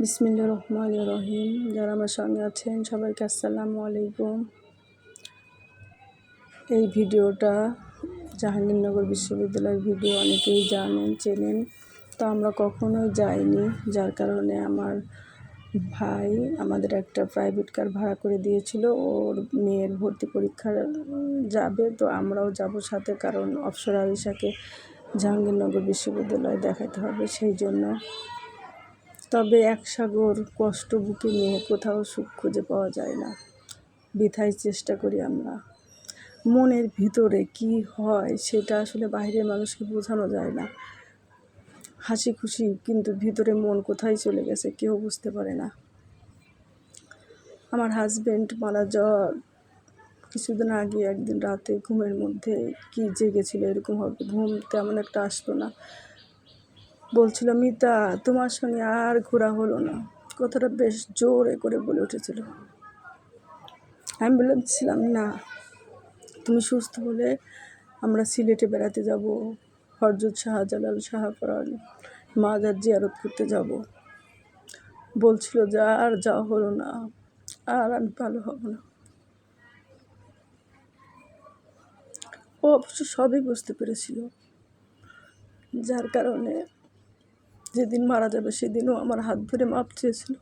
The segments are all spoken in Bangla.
বিসমিল্লা রহমান রহিম। যারা আমার সঙ্গে আছেন, সবাইকে আসসালামু আলাইকুম। এই ভিডিওটা জাহাঙ্গীরনগর বিশ্ববিদ্যালয়ের ভিডিও, অনেকেই জানেন, চেনেন। তো আমরা কখনোই যাইনি, যার কারণে আমার ভাই আমাদের একটা প্রাইভেট কার ভাড়া করে দিয়েছিল। ওর মেয়ের ভর্তি পরীক্ষা যাবে, তো আমরাও যাব সাথে, কারণ অপসর আরিশাকে জাহাঙ্গীরনগর বিশ্ববিদ্যালয়ে দেখাতে হবে। সেই জন্য তবে এক সাগর কষ্ট বুকে নিয়ে কোথাও সুখ খুঁজে পাওয়া যায় না। বৃথায় চেষ্টা করি আমরা। মনের ভিতরে কি হয় সেটা আসলে বাইরের মানুষকে বোঝানো যায় না। হাসি খুশি, কিন্তু ভিতরে মন কোথায় চলে গেছে কেউ বুঝতে পারে না। আমার হাজব্যান্ড মারা যাওয়ার কিছুদিন আগে একদিন রাতে ঘুমের মধ্যে কি জেগেছিল এরকম হবে ঘুম তেমন একটা আসতো না। বলছিল, মিতা, তোমার সঙ্গে আর ঘোরা হলো না। কথাটা বেশ জোরে করে বলে উঠেছিল। আমি বলেছিলাম না। তুমি সুস্থ হলে আমরা সিলেটে বেড়াতে যাব, হরজত শাহজালাল শাহপরান মাজার জিয়ারত করতে যাব। বলছিল যে, আর যাওয়া হলো না, আর আমি ভালো হব না। ও অবশ্য সবই বুঝতে পেরেছিল। যার কারণে যেদিন মারা যাবে সেদিনও আমার হাত ধরে মাপ চেয়েছিল।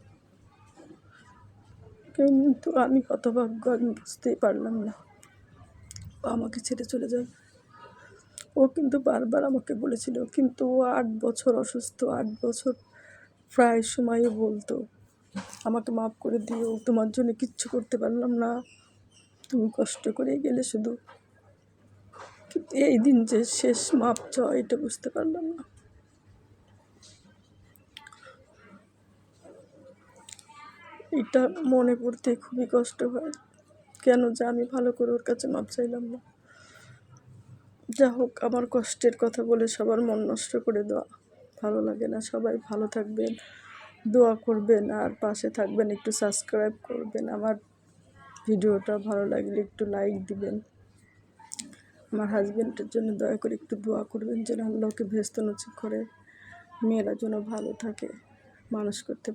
কিন্তু আমি হতভাগ্য আমি বুঝতেই পারলাম না। ও আমাকে ছেড়ে চলে যাবে ও কিন্তু বারবার আমাকে বলেছিল, কিন্তু ও আট বছর অসুস্থ, আট বছর প্রায় সময়ই বলতো, আমাকে মাফ করে দিও, তোমার জন্য কিচ্ছু করতে পারলাম না। তুমি কষ্ট করে গেলে শুধু। কিন্তু এই দিন যে শেষ মাপ চাওয়া, এটা বুঝতে পারলাম না। এটা মনে করতে খুবই কষ্ট হয়। কেন যে আমি ভালো করে ওর কাছে মাপ চাইলাম না। যা হোক, আমার কষ্টের কথা বলে সবার মন নষ্ট করে দেওয়া। ভালো লাগে না। সবাই ভালো থাকবেন, দোয়া করবেন, আর পাশে থাকবেন, একটু সাবস্ক্রাইব করবেন। আমার ভিডিওটা ভালো লাগলে একটু লাইক দিবেন। আমার হাজব্যান্ডের জন্য দয়া করে একটু দোয়া করবেন যেন আল্লাহকে ভেস্ত নচিব করে মেয়েরা যেন ভালো থাকে, মানুষ করতে